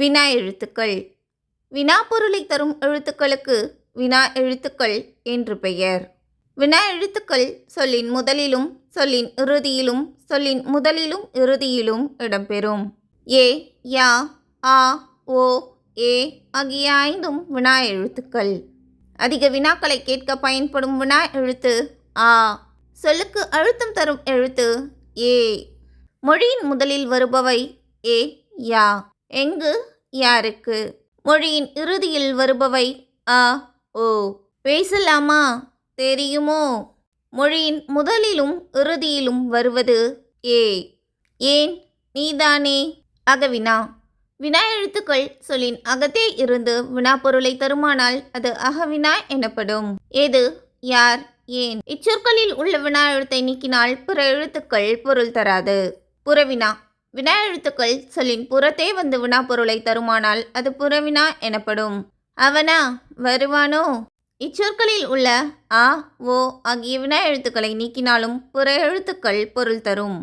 வினா எழுத்துக்கள். வினா பொருளை தரும் எழுத்துக்களுக்கு வினா எழுத்துக்கள் என்று பெயர். வினா எழுத்துக்கள் சொல்லின் முதலிலும் சொல்லின் இறுதியிலும் சொல்லின் முதலிலும் இறுதியிலும் இடம்பெறும். ஏ யா ஆ ஓ ஏ ஆகிய ஐந்தும் வினா எழுத்துக்கள். அதிக வினாக்களை கேட்க பயன்படும் வினா எழுத்து ஆ. சொல்லுக்கு அழுத்தம் தரும் எழுத்து ஏ. மொழியின் முதலில் வருபவை ஏ யா. எங்கு? யாருக்கு? மொழியின் இறுதியில் வருபவை அ ஓ பேசலாமா? தெரியுமோ? மொழியின் முதலிலும் இறுதியிலும் வருவது ஏ. ஏன்? நீதானே? அகவினா. வினா எழுத்துக்கள் சொல்லின் அகத்தே இருந்து வினா பொருளை தருமானால் அது அகவினா எனப்படும். எது? யார்? ஏன்? இச்சொற்களில் உள்ள வினா எழுத்தை நீக்கினால் பிற எழுத்துக்கள் பொருள் தராது. புறவினா. வினா எழுத்துக்கள் சொல்லின் புறத்தே வந்து வினா பொருளை தருமானால் அது புறவினா எனப்படும். அவனா? வருவானோ? இச்சொற்களில் உள்ள ஆ ஓ ஆகிய வினா எழுத்துக்களை நீக்கினாலும் புற எழுத்துக்கள் பொருள் தரும்.